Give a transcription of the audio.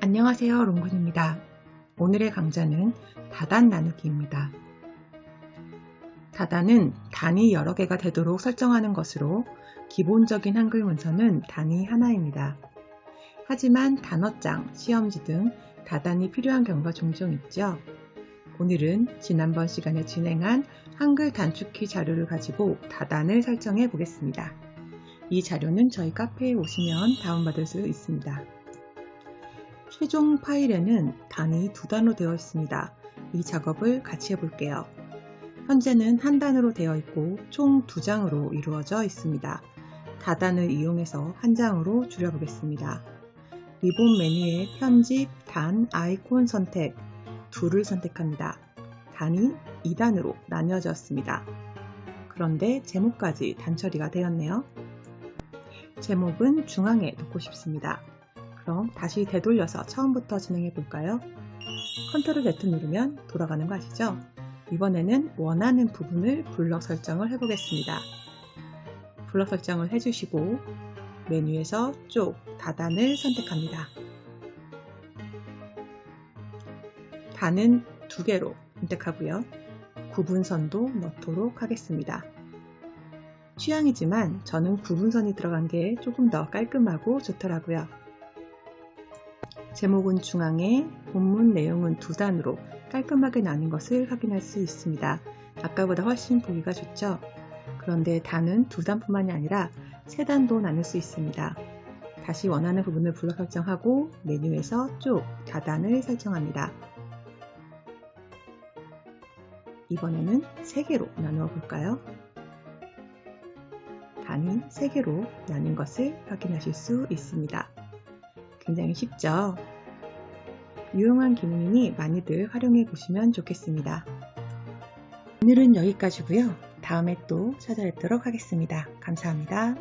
안녕하세요 롱군입니다. 오늘의 강좌는 다단 나누기입니다. 다단은 단위 여러 개가 되도록 설정하는 것으로 기본적인 한글 문서는 단위 하나입니다. 하지만 단어장, 시험지 등 다단이 필요한 경우가 종종 있죠. 오늘은 지난번 시간에 진행한 한글 단축키 자료를 가지고 다단을 설정해 보겠습니다. 이 자료는 저희 카페에 오시면 다운받을 수 있습니다. 최종 파일에는 단이 두 단으로 되어 있습니다. 이 작업을 같이 해볼게요. 현재는 한 단으로 되어 있고 총 두 장으로 이루어져 있습니다. 다단을 이용해서 한 장으로 줄여보겠습니다. 리본 메뉴에 편집, 단, 아이콘 선택, 둘을 선택합니다. 단이 2단으로 나뉘어졌습니다. 그런데 제목까지 단처리가 되었네요. 제목은 중앙에 놓고 싶습니다. 그럼 다시 되돌려서 처음부터 진행해 볼까요? 컨트롤 Z 누르면 돌아가는 거 아시죠? 이번에는 원하는 부분을 블럭 설정을 해보겠습니다. 블럭 설정을 해주시고 메뉴에서 쪽, 다단을 선택합니다. 단은 두 개로 선택하고요. 구분선도 넣도록 하겠습니다. 취향이지만 저는 구분선이 들어간 게 조금 더 깔끔하고 좋더라고요. 제목은 중앙에, 본문 내용은 두 단으로 깔끔하게 나눈 것을 확인할 수 있습니다. 아까보다 훨씬 보기가 좋죠? 그런데 단은 두 단뿐만이 아니라 세 단도 나눌 수 있습니다. 다시 원하는 부분을 블럭 설정하고 메뉴에서 쭉 다단을 설정합니다. 이번에는 3개로 나누어 볼까요? 단이 3개로 나뉜 것을 확인하실 수 있습니다. 굉장히 쉽죠? 유용한 기능이니 많이들 활용해 보시면 좋겠습니다. 오늘은 여기까지고요. 다음에 또 찾아뵙도록 하겠습니다. 감사합니다.